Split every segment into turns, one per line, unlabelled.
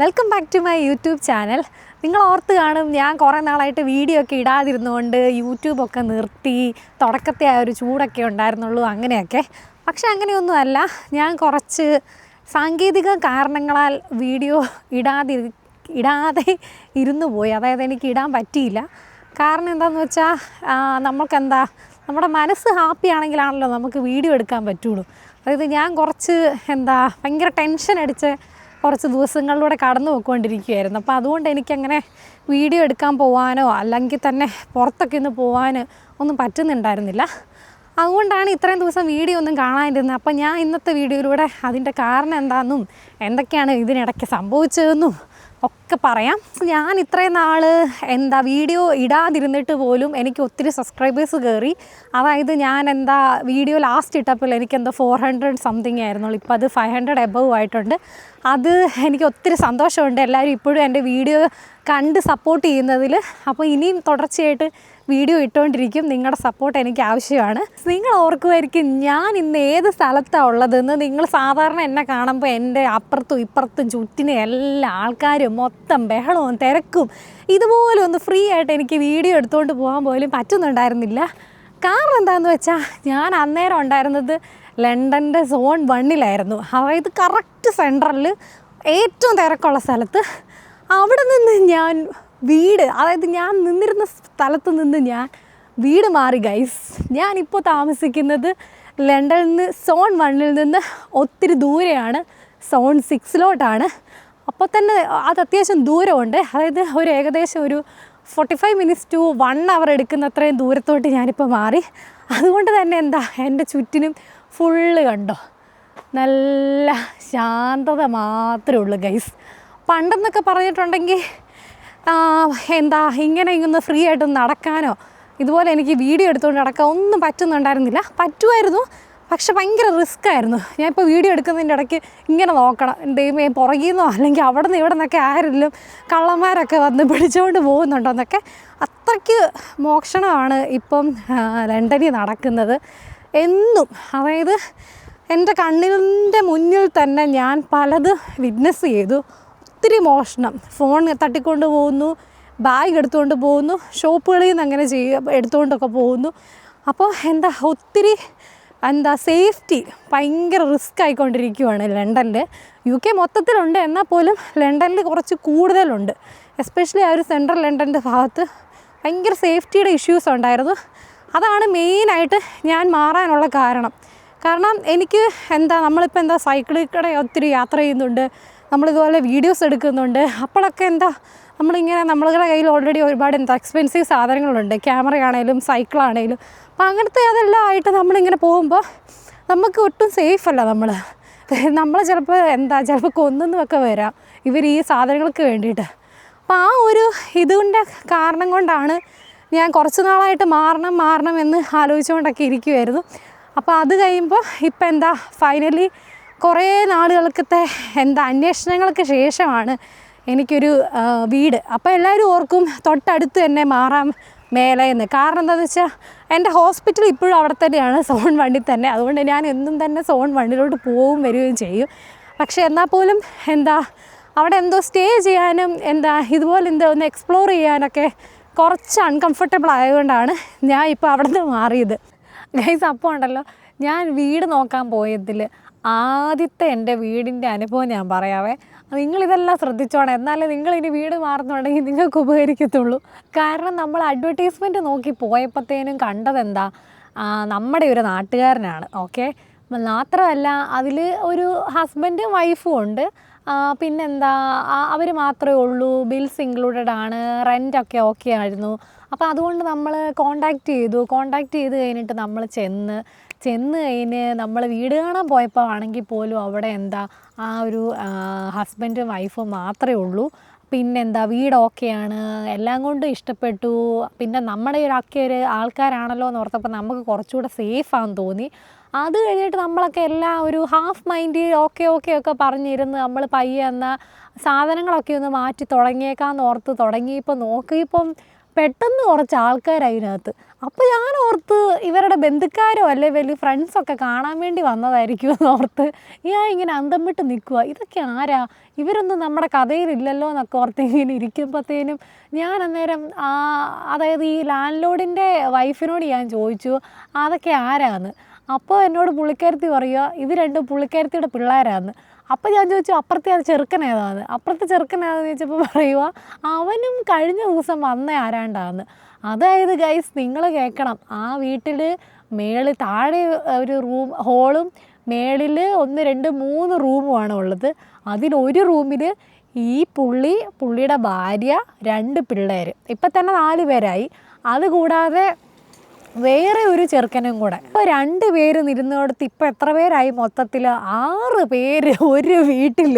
Welcome back to my YouTube channel നിങ്ങൾ ഓർത്ത് കാണും ഞാൻ കുറേ നാളായിട്ട് വീഡിയോ ഒക്കെ ഇടാതിരുന്നുകൊണ്ട് യൂട്യൂബൊക്കെ നിർത്തി തുടക്കത്തെ ആ ഒരു ചൂടൊക്കെ ഉണ്ടായിരുന്നുള്ളൂ അങ്ങനെയൊക്കെ. പക്ഷേ അങ്ങനെയൊന്നുമല്ല ഞാൻ കുറച്ച് സാങ്കേതിക കാരണങ്ങളാൽ വീഡിയോ ഇടാതി ഇടാതെ ഇരുന്നു പോയി. അതായത് എനിക്ക് ഇടാൻ പറ്റിയില്ല. കാരണം എന്താണെന്ന് വെച്ചാൽ നമ്മൾക്കെന്താ നമ്മുടെ മനസ്സ് ഹാപ്പി ആണെങ്കിലാണല്ലോ നമുക്ക് വീഡിയോ എടുക്കാൻ പറ്റുള്ളൂ. അതായത് ഞാൻ കുറച്ച് എന്താ ഭയങ്കര ടെൻഷൻ അടിച്ച് കുറച്ച് ദിവസങ്ങളിലൂടെ കടന്നു പോയിക്കൊണ്ടിരിക്കുകയായിരുന്നു അപ്പോൾ അതുകൊണ്ട് എനിക്കങ്ങനെ വീഡിയോ എടുക്കാൻ പോകാനോ അല്ലെങ്കിൽ തന്നെ പുറത്തൊക്കെ ഒന്ന് പോകാൻ ഒന്നും പറ്റുന്നുണ്ടായിരുന്നില്ല. അതുകൊണ്ടാണ് ഇത്രയും ദിവസം വീഡിയോ ഒന്നും കാണാതിരുന്നത് അപ്പം ഞാൻ ഇന്നത്തെ വീഡിയോയിലൂടെ അതിന്റെ കാരണം എന്താണെന്നും എന്തൊക്കെയാണ് ഇതിനിടയ്ക്ക് സംഭവിച്ചതെന്നും ഒക്കെ പറയാം. ഞാൻ ഇത്രയും നാൾ എന്താ വീഡിയോ ഇടാതിരുന്നിട്ട് പോലും എനിക്ക് ഒത്തിരി സബ്സ്ക്രൈബേഴ്സ് കയറി അതായത് ഞാൻ എന്താ വീഡിയോ ലാസ്റ്റ് ഇട്ടപ്പോൾ എനിക്ക് എന്തോ ഫോർ ഹൺഡ്രഡ് സംതിങ് ആയിരുന്നുള്ളൂ. ഇപ്പോൾ അത് ഫൈവ് ഹൺഡ്രഡ് എബവ് ആയിട്ടുണ്ട്. അത് എനിക്ക് ഒത്തിരി സന്തോഷമുണ്ട്. എല്ലാവരും ഇപ്പോഴും എന്റെ വീഡിയോ കണ്ട് സപ്പോർട്ട് ചെയ്യുന്നതിൽ. അപ്പോൾ ഇനിയും തുടർച്ചയായിട്ട് വീഡിയോ ഇട്ടുകൊണ്ടിരിക്കും. നിങ്ങളുടെ സപ്പോർട്ട് എനിക്ക് ആവശ്യമാണ്. നിങ്ങൾ ഓർക്കുമായിരിക്കും ഞാൻ ഇന്ന് ഏത് സ്ഥലത്താണ് ഉള്ളതെന്ന്. നിങ്ങൾ സാധാരണ എന്നെ കാണുമ്പോൾ എന്റെ അപ്പുറത്തും ഇപ്പുറത്തും ചുറ്റിനും എല്ലാ ആൾക്കാരും ബഹളവും തിരക്കും. ഇതുപോലെ ഒന്ന് ഫ്രീ ആയിട്ട് എനിക്ക് വീഡിയോ എടുത്തുകൊണ്ട് പോകാൻ പോലും പറ്റുന്നുണ്ടായിരുന്നില്ല. കാരണം എന്താണെന്ന് വെച്ചാൽ ഞാൻ അന്നേരം ഉണ്ടായിരുന്നത് ലണ്ടന്റെ സോൺ വണ്ണിലായിരുന്നു. അതായത് കറക്റ്റ് സെൻട്രലിൽ ഏറ്റവും തിരക്കുള്ള സ്ഥലത്ത്. അവിടെ നിന്ന് ഞാൻ വീട് അതായത് ഞാൻ നിന്നിരുന്ന സ്ഥലത്ത് നിന്ന് ഞാൻ വീട് മാറി ഗൈസ് ഞാനിപ്പോൾ താമസിക്കുന്നത് ലണ്ടനിൽ നിന്ന് സോൺ വണ്ണിൽ നിന്ന് ഒത്തിരി ദൂരെയാണ്. സോൺ സിക്സിലോട്ടാണ് അപ്പോൾ തന്നെ അത് അത്യാവശ്യം ദൂരമുണ്ട്. അതായത് ഒരു ഏകദേശം ഒരു forty five minutes to one hour എടുക്കുന്ന അത്രയും ദൂരത്തോട്ട് ഞാനിപ്പോൾ മാറി. അതുകൊണ്ട് തന്നെ എന്താ എന്റെ ചുറ്റിനും ഫുള്ള് കണ്ടോ? നല്ല ശാന്തത മാത്രമേ ഉള്ളൂ ഗൈസ് പണ്ടെന്നൊക്കെ പറഞ്ഞിട്ടുണ്ടെങ്കിൽ എന്താ ഇങ്ങനെ ഇങ്ങനെ ഫ്രീ ആയിട്ട് നടക്കാനോ ഇതുപോലെ എനിക്ക് വീഡിയോ എടുത്തുകൊണ്ട് നടക്കാൻ ഒന്നും പറ്റുന്നുണ്ടായിരുന്നില്ല. പറ്റുമായിരുന്നു പക്ഷെ ഭയങ്കര റിസ്ക് ആയിരുന്നു. ഞാൻ ഇപ്പോൾ വീഡിയോ എടുക്കുന്നതിന്റെ ഇടയ്ക്ക് ഇങ്ങനെ നോക്കണം. ദൈവമേ പുറകിൽ നിന്നോ അല്ലെങ്കിൽ അവിടെ നിന്ന് ഇവിടെ നിന്നൊക്കെ ആരെങ്കിലും കള്ളന്മാരൊക്കെ വന്ന് പിടിച്ചുകൊണ്ട് പോകുന്നുണ്ടോ എന്നൊക്കെ അത്രയ്ക്ക് മോഷണമാണ് ഇപ്പം ലണ്ടനിൽ നടക്കുന്നത്. എന്നും അതായത് എന്റെ കണ്ണിന്റെ മുന്നിൽ തന്നെ ഞാൻ പലത് വിറ്റ്നസ് ചെയ്തു. ഒത്തിരി മോഷണം. ഫോൺ തട്ടിക്കൊണ്ട് പോകുന്നു ബാഗ് എടുത്തുകൊണ്ട് പോകുന്നു ഷോപ്പുകളിൽ നിന്ന് അങ്ങനെ ചെയ്യുക എടുത്തുകൊണ്ടൊക്കെ പോകുന്നു. അപ്പോൾ എന്താ ഒത്തിരി എന്താ സേഫ്റ്റി ഭയങ്കര റിസ്ക് ആയിക്കൊണ്ടിരിക്കുകയാണ് ലണ്ടനിൽ യു കെ മൊത്തത്തിലുണ്ട് എന്നാൽ പോലും ലണ്ടനിൽ കുറച്ച് കൂടുതലുണ്ട്. എസ്പെഷ്യലി ആ ഒരു സെൻട്രൽ ലണ്ടന്റെ ഭാഗത്ത് ഭയങ്കര സേഫ്റ്റിയുടെ ഇഷ്യൂസ് ഉണ്ടായിരുന്നു. അതാണ് മെയിനായിട്ട് ഞാൻ മാറാനുള്ള കാരണം. കാരണം എനിക്ക് എന്താ നമ്മളിപ്പോൾ എന്താ സൈക്കിളിൽ കൂടെ ഒത്തിരി യാത്ര ചെയ്യുന്നുണ്ട്. നമ്മളിതുപോലെ വീഡിയോസ് എടുക്കുന്നുണ്ട്. അപ്പോഴൊക്കെ എന്താ നമ്മളിങ്ങനെ നമ്മളുടെ കയ്യിൽ ഓൾറെഡി ഒരുപാട് എന്താ എക്സ്പെൻസീവ് സാധനങ്ങളുണ്ട്. ക്യാമറയാണേലും സൈക്കിളാണേലും അപ്പം അങ്ങനത്തെ അതെല്ലാം ആയിട്ട് നമ്മളിങ്ങനെ പോകുമ്പോൾ നമുക്ക് ഒട്ടും സേഫല്ല നമ്മൾ നമ്മൾ ചിലപ്പോൾ എന്താ ചിലപ്പോൾ കൊന്നൊക്കെ വരാം ഇവർ ഈ സാധനങ്ങൾക്ക് വേണ്ടിയിട്ട്. അപ്പം ആ ഒരു ഇതിന്റെ കാരണം കൊണ്ടാണ് ഞാൻ കുറച്ച് നാളായിട്ട് മാറണം മാറണം എന്ന് ആലോചിച്ചുകൊണ്ടൊക്കെ ഇരിക്കുമായിരുന്നു അപ്പോൾ അത് കഴിയുമ്പോൾ ഇപ്പം എന്താ ഫൈനലി കുറേ നാളുകൾക്കത്തെ എന്താ അന്വേഷണങ്ങൾക്ക് ശേഷമാണ് എനിക്കൊരു വീട്. അപ്പോൾ എല്ലാവരും ഓർക്കും തൊട്ടടുത്ത് തന്നെ മാറാം മേലെ എന്ന് കാരണം എന്താണെന്ന് വെച്ചാൽ എന്റെ ഹോസ്പിറ്റൽ ഇപ്പോഴും അവിടെ തന്നെയാണ് സോൺ വണ്ടി തന്നെ. അതുകൊണ്ട് ഞാൻ എന്നും തന്നെ സോൺ വണ്ടിയിലോട്ട് പോവും വരികയും ചെയ്യും. പക്ഷേ എന്നാൽ പോലും എന്താ അവിടെ എന്തോ സ്റ്റേ ചെയ്യാനും എന്താ ഇതുപോലെ എന്തോ ഒന്ന് എക്സ്പ്ലോർ ചെയ്യാനൊക്കെ കുറച്ച് അൺകംഫർട്ടബിൾ ആയതുകൊണ്ടാണ് ഞാൻ ഇപ്പോൾ അവിടെ നിന്ന് മാറിയത്. ഗൈസ് അപ്പോൾ ഉണ്ടല്ലോ ഞാൻ വീട് നോക്കാൻ പോയതിൽ ആദ്യത്തെ എന്റെ വീടിന്റെ അനുഭവം ഞാൻ പറയാവേ. നിങ്ങളിതെല്ലാം ശ്രദ്ധിച്ചോണം. എന്നാലേ നിങ്ങൾ ഇനി വീട് മാറുന്നുണ്ടെങ്കിൽ നിങ്ങൾക്ക് ഉപകരിക്കത്തുള്ളൂ. കാരണം നമ്മൾ അഡ്വർടൈസ്മെന്റ് നോക്കി പോയപ്പോഴത്തേനും കണ്ടതെന്താ? നമ്മുടെ ഒരു നാട്ടുകാരനാണ്. ഓക്കെ? മാത്രമല്ല അതിൽ ഒരു ഹസ്ബൻഡും വൈഫും ഉണ്ട്. പിന്നെന്താ? അവർ മാത്രമേ ഉള്ളൂ. ബിൽസ് ഇൻക്ലൂഡഡ് ആണ്. റെന്റൊക്കെ ഓക്കെ ആയിരുന്നു. അപ്പോൾ അതുകൊണ്ട് നമ്മൾ കോണ്ടാക്ട് ചെയ്തു. കോണ്ടാക്ട് ചെയ്ത് കഴിഞ്ഞിട്ട് നമ്മൾ ചെന്ന് ചെന്ന് കഴിഞ്ഞ് നമ്മൾ വീട് കാണാൻ പോയപ്പോൾ ആണെങ്കിൽ പോലും അവിടെ എന്താ ആ ഒരു ഹസ്ബൻഡും വൈഫും മാത്രമേ ഉള്ളൂ. പിന്നെന്താ വീട് ഓക്കെയാണ് എല്ലാം കൊണ്ടും ഇഷ്ടപ്പെട്ടു. പിന്നെ നമ്മുടെ ഒരു ഒക്കെ ഒരു ആൾക്കാരാണല്ലോ എന്ന് ഓർത്തപ്പോൾ നമുക്ക് കുറച്ചുകൂടെ സേഫാന്ന് തോന്നി. അത് കഴിഞ്ഞിട്ട് നമ്മളൊക്കെ എല്ലാം ഒരു ഹാഫ് മൈൻഡ് ഓക്കെ ഓക്കെ ഒക്കെ പറഞ്ഞിരുന്ന് നമ്മൾ പയ്യെ എന്നാൽ സാധനങ്ങളൊക്കെ ഒന്ന് മാറ്റി തുടങ്ങിയേക്കാന്ന് ഓർത്ത് തുടങ്ങിയപ്പോൾ നോക്കിയപ്പം പെട്ടെന്ന് കുറച്ച് ആൾക്കാരായി അതിനകത്ത്. അപ്പോൾ ഞാൻ ഓർത്ത് ഇവരുടെ ബന്ധുക്കാരോ അല്ലെ വലിയ ഫ്രണ്ട്സൊക്കെ കാണാൻ വേണ്ടി വന്നതായിരിക്കും എന്ന് ഓർത്ത് ഞാൻ ഇങ്ങനെ അന്തം വിട്ട് നിൽക്കുക ഇതൊക്കെ ആരാ? ഇവരൊന്നും നമ്മുടെ കഥയിലില്ലല്ലോ എന്നൊക്കെ ഓർത്ത് ഇങ്ങനെ ഇരിക്കുമ്പോഴത്തേനും ഞാൻ അന്നേരം അതായത് ഈ ലാൻഡ് ലോഡിന്റെ വൈഫിനോട് ഞാൻ ചോദിച്ചു അതൊക്കെ ആരാന്ന്? അപ്പോൾ എന്നോട് പുള്ളിക്കാരത്തി പറയുക ഇത് രണ്ടും പുള്ളിക്കാരത്തിയുടെ പിള്ളേരാന്ന്. അപ്പോൾ ഞാൻ ചോദിച്ചു അപ്പുറത്തെ അത് ചെറുക്കൻ ഏതാന്ന്? അപ്പുറത്തെ ചെറുക്കൻ ഏതാന്ന് ചോദിച്ചപ്പോൾ പറയുക അവനും കഴിഞ്ഞ ദിവസം വന്ന ആരാണ്ടാന്ന്. അതായത് ഗൈസ് നിങ്ങൾ കേൾക്കണം. ആ വീട്ടിൽ മേളിൽ താഴെ ഒരു റൂം ഹോളും മേളിൽ ഒന്ന് രണ്ട് മൂന്ന് റൂമുമാണ് ഉള്ളത്. അതിലൊരു റൂമിൽ ഈ പുള്ളി പുള്ളിയുടെ ഭാര്യ രണ്ട് പിള്ളേർ ഇപ്പം തന്നെ നാല് പേരായി. അതുകൂടാതെ വേറെ ഒരു ചെറുക്കനും കൂടെ. അപ്പോൾ രണ്ട് പേര് നിരുന്നിടത്ത് ഇപ്പം എത്ര പേരായി മൊത്തത്തിൽ ആറ് പേര് ഒരു വീട്ടിൽ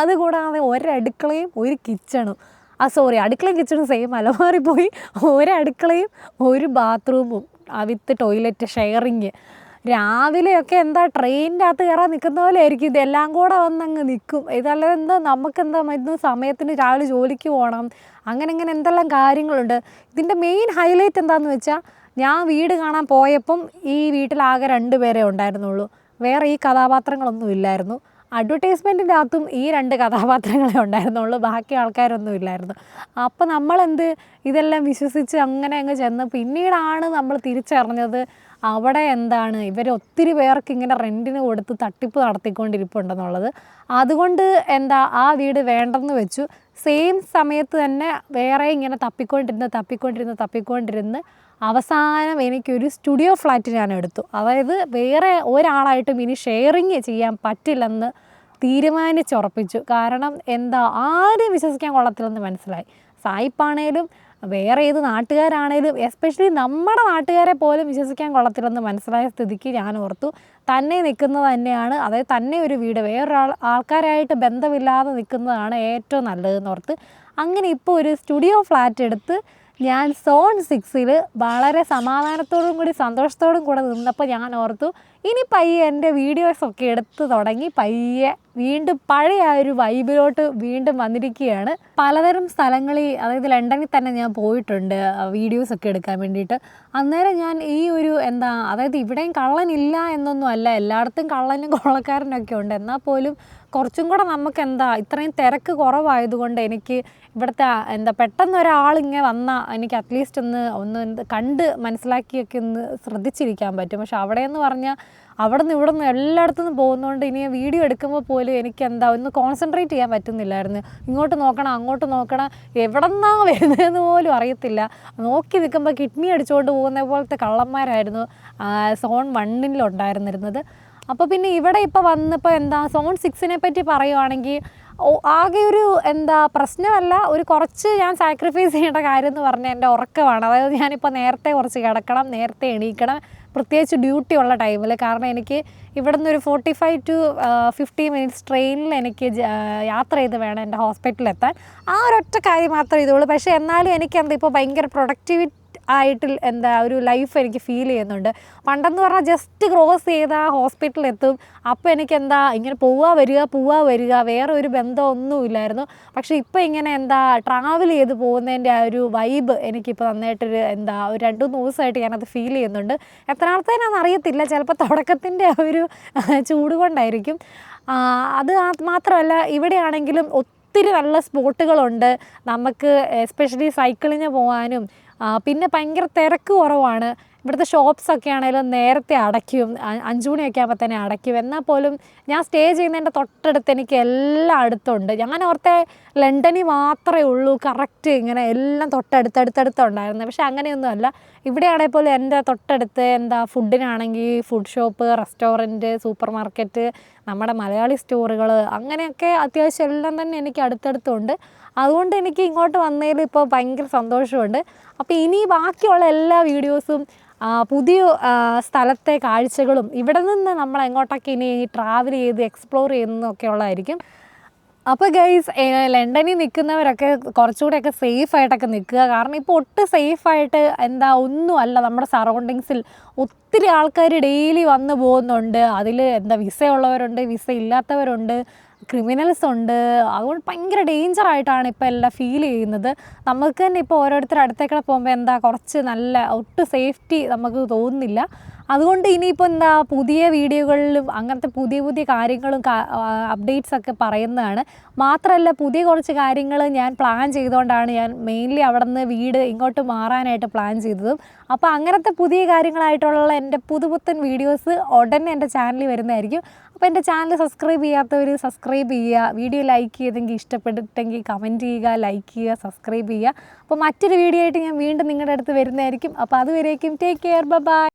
അതുകൂടാതെ ഒരടുക്കളയും ഒരു കിച്ചണും. ആ സോറി അടുക്കളയും കിച്ചണും സെയിം അല്ല. പോയി ഒരടുക്കളയും ഒരു ബാത്റൂമും. വിത്ത് ടോയ്ലറ്റ് ഷെയറിങ് രാവിലെയൊക്കെ എന്താ ട്രെയിനിന്റെ അകത്ത് കയറാൻ നിൽക്കുന്ന പോലെ ആയിരിക്കും. ഇതെല്ലാം കൂടെ വന്നങ്ങ് നിൽക്കും ഇതല്ലാതെ എന്താ നമുക്കെന്താ ഇന്ന് സമയത്തിന് രാവിലെ ജോലിക്ക് പോകണം അങ്ങനെ അങ്ങനെ എന്തെല്ലാം കാര്യങ്ങളുണ്ട്. ഇതിന്റെ മെയിൻ ഹൈലൈറ്റ് എന്താണെന്ന് വെച്ചാൽ ഞാൻ വീട് കാണാൻ പോയപ്പം ഈ വീട്ടിലാകെ രണ്ട് പേരെ ഉണ്ടായിരുന്നുള്ളൂ. വേറെ ഈ കഥാപാത്രങ്ങളൊന്നും ഇല്ലായിരുന്നു. അഡ്വർടൈസ്മെന്റിന്റെ അകത്തും ഈ രണ്ട് കഥാപാത്രങ്ങളെ ഉണ്ടായിരുന്നുള്ളൂ. ബാക്കി ആൾക്കാരൊന്നും ഇല്ലായിരുന്നു. അപ്പോൾ നമ്മളെന്ത് ഇതെല്ലാം വിശ്വസിച്ച് അങ്ങനെ അങ്ങ് ചെന്ന് പിന്നീടാണ് നമ്മൾ തിരിച്ചറിഞ്ഞത് അവിടെ എന്താണ്? ഇവർ ഒത്തിരി പേർക്ക് ഇങ്ങനെ റെന്റിന് കൊടുത്ത് തട്ടിപ്പ് നടത്തിക്കൊണ്ടിരിപ്പുണ്ടെന്നുള്ളത്. അതുകൊണ്ട് എന്താ ആ വീട് വേണ്ടെന്ന് വെച്ചു. സെയിം സമയത്ത് തന്നെ വേറെ ഇങ്ങനെ തപ്പിക്കൊണ്ടിരുന്ന് തപ്പിക്കൊണ്ടിരുന്ന് തപ്പിക്കൊണ്ടിരുന്ന് അവസാനം എനിക്കൊരു സ്റ്റുഡിയോ ഫ്ലാറ്റ് ഞാൻ എടുത്തു അതായത് വേറെ ഒരാളായിട്ടും ഇനി ഷെയറിങ് ചെയ്യാൻ പറ്റില്ലെന്ന് തീരുമാനിച്ചുറപ്പിച്ചു. കാരണം എന്താ ആരും വിശ്വസിക്കാൻ കൊള്ളത്തില്ലെന്ന് മനസ്സിലായി. സായിപ്പാണേലും വേറെ ഏത് നാട്ടുകാരാണേലും എസ്പെഷ്യലി നമ്മുടെ നാട്ടുകാരെ പോലും വിശ്വസിക്കാൻ കൊള്ളത്തില്ലെന്ന് മനസ്സിലായ സ്ഥിതിക്ക് ഞാൻ ഓർത്തു തന്നെ നിൽക്കുന്നത് തന്നെയാണ്. അതായത് തന്നെ ഒരു വീട് വേറൊരാൾ ആൾക്കാരായിട്ട് ബന്ധമില്ലാതെ നിൽക്കുന്നതാണ് ഏറ്റവും നല്ലതെന്ന് ഓർത്ത്. അങ്ങനെ ഇപ്പോൾ ഒരു സ്റ്റുഡിയോ ഫ്ലാറ്റ് എടുത്ത് ഞാൻ സോൺ സിക്സിൽ വളരെ സമാധാനത്തോടും കൂടി സന്തോഷത്തോടും കൂടെ നിന്നപ്പോൾ ഞാൻ ഓർത്തു ഇനി പയ്യെ എന്റെ വീഡിയോസൊക്കെ എടുത്തു തുടങ്ങി പയ്യെ വീണ്ടും പഴയ ആ ഒരു വൈബിലോട്ട് വീണ്ടും വന്നിരിക്കുകയാണ്. പലതരം സ്ഥലങ്ങളിൽ അതായത് ലണ്ടനിൽ തന്നെ ഞാൻ പോയിട്ടുണ്ട് വീഡിയോസ് ഒക്കെ എടുക്കാൻ വേണ്ടിയിട്ട്. അന്നേരം ഞാൻ ഈ ഒരു എന്താ അതായത് ഇവിടെയും കള്ളനില്ല എന്നൊന്നും അല്ല എല്ലായിടത്തും കള്ളനും കൊള്ളക്കാരനൊക്കെ ഉണ്ട്. എന്നാൽ പോലും കുറച്ചും കൂടെ നമുക്ക് എന്താ ഇത്രയും തിരക്ക് കുറവായതുകൊണ്ട് എനിക്ക് ഇവിടുത്തെ എന്താ പെട്ടെന്ന് ഒരാളിങ്ങനെ വന്നാൽ എനിക്ക് അറ്റ്ലീസ്റ്റ് ഒന്ന് ഒന്ന് കണ്ട് മനസ്സിലാക്കിയൊക്കെ ഒന്ന് ശ്രദ്ധിച്ചിരിക്കാൻ പറ്റും. പക്ഷെ അവിടെയെന്ന് പറഞ്ഞാൽ അവിടെ നിന്ന് ഇവിടെ നിന്ന് എല്ലായിടത്തു നിന്ന് പോകുന്നതുകൊണ്ട് ഇനി വീഡിയോ എടുക്കുമ്പോൾ പോലും എനിക്ക് എന്താ ഒന്ന് കോൺസെൻട്രേറ്റ് ചെയ്യാൻ പറ്റുന്നില്ലായിരുന്നു. ഇങ്ങോട്ട് നോക്കണം അങ്ങോട്ട് നോക്കണം. എവിടെ നിന്നാണ് വരുന്നതെന്ന് പോലും അറിയത്തില്ല. നോക്കി നിൽക്കുമ്പോൾ കിഡ്നി അടിച്ചുകൊണ്ട് പോകുന്ന പോലത്തെ കള്ളന്മാരായിരുന്നു സോൺ വണ്ണിലുണ്ടായിരുന്നിരുന്നത് അപ്പോൾ പിന്നെ ഇവിടെ ഇപ്പോൾ വന്നപ്പോൾ എന്താ സോൺ സിക്സിനെ പറ്റി പറയുവാണെങ്കിൽ ആകെ ഒരു എന്താ പ്രശ്നമല്ല ഒരു കുറച്ച് ഞാൻ സാക്രിഫൈസ് ചെയ്യേണ്ട കാര്യം എന്ന് പറഞ്ഞാൽ എന്റെ ഉറക്കമാണ്. അതായത് ഞാനിപ്പോൾ നേരത്തെ കുറച്ച് കിടക്കണം നേരത്തെ എണീക്കണം പ്രത്യേകിച്ച് ഡ്യൂട്ടി ഉള്ള ടൈമിൽ കാരണം എനിക്ക് ഇവിടെ നിന്ന് ഒരു forty five to fifty minutes ട്രെയിനിൽ എനിക്ക് യാത്ര ചെയ്ത് വേണം എന്റെ ഹോസ്പിറ്റലിൽ എത്താൻ. ആ ഒരൊറ്റ കാര്യം മാത്രമേ ഇതുള്ളൂ. പക്ഷേ എന്നാലും എനിക്ക് എന്താ ഇപ്പോൾ ഭയങ്കര പ്രൊഡക്ടിവിറ്റി ആയിട്ട് എന്താ ഒരു ലൈഫ് എനിക്ക് ഫീൽ ചെയ്യുന്നുണ്ട്. പണ്ടെന്ന് പറഞ്ഞാൽ ജസ്റ്റ് ക്രോസ് ചെയ്ത് ഹോസ്പിറ്റലിൽ എത്തും അപ്പോൾ എനിക്ക് എന്താ ഇങ്ങനെ പോവാ വരിക പോവാ വരിക വേറെ ഒരു ബന്ധമൊന്നുമില്ലായിരുന്നു. പക്ഷേ ഇപ്പോൾ ഇങ്ങനെ എന്താ ട്രാവൽ ചെയ്ത് പോകുന്നതിന്റെ ആ ഒരു വൈബ് എനിക്കിപ്പോൾ നന്നായിട്ടൊരു എന്താ ഒരു രണ്ട് മൂന്ന് ദിവസമായിട്ട് ഞാനത് ഫീൽ ചെയ്യുന്നുണ്ട്. എത്ര നാളത്തേനാണെന്ന് അറിയത്തില്ല. ചിലപ്പോൾ തുടക്കത്തിന്റെ ആ ഒരു ചൂട് കൊണ്ടായിരിക്കും. അത് മാത്രമല്ല ഇവിടെയാണെങ്കിലും ഒത്തിരി നല്ല സ്പോട്ടുകളുണ്ട് നമുക്ക് എസ്പെഷ്യലി സൈക്കിളിന് പോകാനും പിന്നെ ഭയങ്കര തിരക്ക് കുറവാണ്. ഇവിടുത്തെ ഷോപ്സൊക്കെ ആണെങ്കിലും നേരത്തെ അടയ്ക്കും. അഞ്ച് മണിയൊക്കെ ആകുമ്പോൾ തന്നെ അടയ്ക്കും. എന്നാൽ പോലും ഞാൻ സ്റ്റേ ചെയ്യുന്നതിന്റെ തൊട്ടടുത്ത് എനിക്ക് എല്ലാം അടുത്തുണ്ട്. ഞാൻ ഓർത്തെ ലണ്ടനിൽ മാത്രമേ ഉള്ളൂ. കറക്റ്റ് ഇങ്ങനെ എല്ലാം തൊട്ടടുത്തടുത്തടുത്ത് ഉണ്ടായിരുന്നത് പക്ഷേ അങ്ങനെയൊന്നുമല്ല. ഇവിടെയാണെങ്കിൽ പോലും എന്റെ തൊട്ടടുത്ത് എന്താ ഫുഡിനാണെങ്കിൽ food shop restaurant supermarket നമ്മുടെ മലയാളി സ്റ്റോറുകൾ അങ്ങനെയൊക്കെ അത്യാവശ്യം എല്ലാം തന്നെ എനിക്ക് അടുത്തടുത്തുണ്ട്. അതുകൊണ്ട് എനിക്ക് ഇങ്ങോട്ട് വന്നതിൽ ഇപ്പോൾ ഭയങ്കര സന്തോഷമുണ്ട്. അപ്പോൾ ഇനി ബാക്കിയുള്ള എല്ലാ വീഡിയോസും പുതിയ സ്ഥലത്തെ കാഴ്ചകളും ഇവിടെ നിന്ന് നമ്മൾ എങ്ങോട്ടൊക്കെ ഇനി ട്രാവൽ ചെയ്ത് എക്സ്പ്ലോർ ചെയ്യുന്നതൊക്കെ ഉള്ളതായിരിക്കും അപ്പോൾ ഗൈസ് ലണ്ടനിൽ നിൽക്കുന്നവരൊക്കെ കുറച്ചുകൂടെയൊക്കെ സേഫ് ആയിട്ടൊക്കെ നിൽക്കുക. കാരണം ഇപ്പോൾ സേഫ് ആയിട്ട് എന്താ ഒന്നുമല്ല നമ്മുടെ സറൗണ്ടിങ്സിൽ ഒത്തിരി ആൾക്കാർ ഡെയിലി വന്നു പോകുന്നുണ്ട്. അതിൽ എന്താ വിസ ഉള്ളവരുണ്ട് വിസ ഇല്ലാത്തവരുണ്ട്. ക്രിമിനൽസ് ഉണ്ട് അതുകൊണ്ട് ഭയങ്കര ഡേഞ്ചർ ആയിട്ടാണ് ഇപ്പോൾ എല്ലാം ഫീൽ ചെയ്യുന്നത്. നമുക്ക് തന്നെ ഇപ്പോൾ ഓരോരുത്തർ അടുത്തേക്കൂടെ പോകുമ്പോൾ എന്താ കുറച്ച് നല്ല ഒട്ടും സേഫ്റ്റി നമുക്ക് തോന്നുന്നില്ല. അതുകൊണ്ട് ഇനിയിപ്പോൾ എന്താ പുതിയ വീഡിയോകളിലും അങ്ങനത്തെ പുതിയ പുതിയ കാര്യങ്ങളും അപ്ഡേറ്റ്സ് ഒക്കെ പറയുന്നതാണ്. മാത്രമല്ല പുതിയ കുറച്ച് കാര്യങ്ങൾ ഞാൻ പ്ലാൻ ചെയ്തുകൊണ്ടാണ് ഞാൻ മെയിൻലി അവിടെ നിന്ന് വീട് ഇങ്ങോട്ട് മാറാനായിട്ട് പ്ലാൻ ചെയ്തതും. അപ്പോൾ അങ്ങനത്തെ പുതിയ കാര്യങ്ങളായിട്ടുള്ള എന്റെ പുതുപുത്തൻ വീഡിയോസ് ഉടനെ എന്റെ ചാനലിൽ വരുന്നതായിരിക്കും. അപ്പോൾ എന്റെ ചാനൽ സബ്സ്ക്രൈബ് ചെയ്യാത്തവർ സബ്സ്ക്രൈബ് ചെയ്യുക വീഡിയോ ലൈക്ക് ചെയ്തെങ്കിൽ ഇഷ്ടപ്പെട്ടിട്ടെങ്കിൽ കമന്റ് ചെയ്യുക ലൈക്ക് ചെയ്യുക സബ്സ്ക്രൈബ് ചെയ്യുക. അപ്പോൾ മറ്റൊരു വീഡിയോ ആയിട്ട് ഞാൻ വീണ്ടും നിങ്ങളുടെ അടുത്ത് വരുന്നതായിരിക്കും. അപ്പോൾ അതുവരേക്കും ടേക്ക് കെയർ ബൈ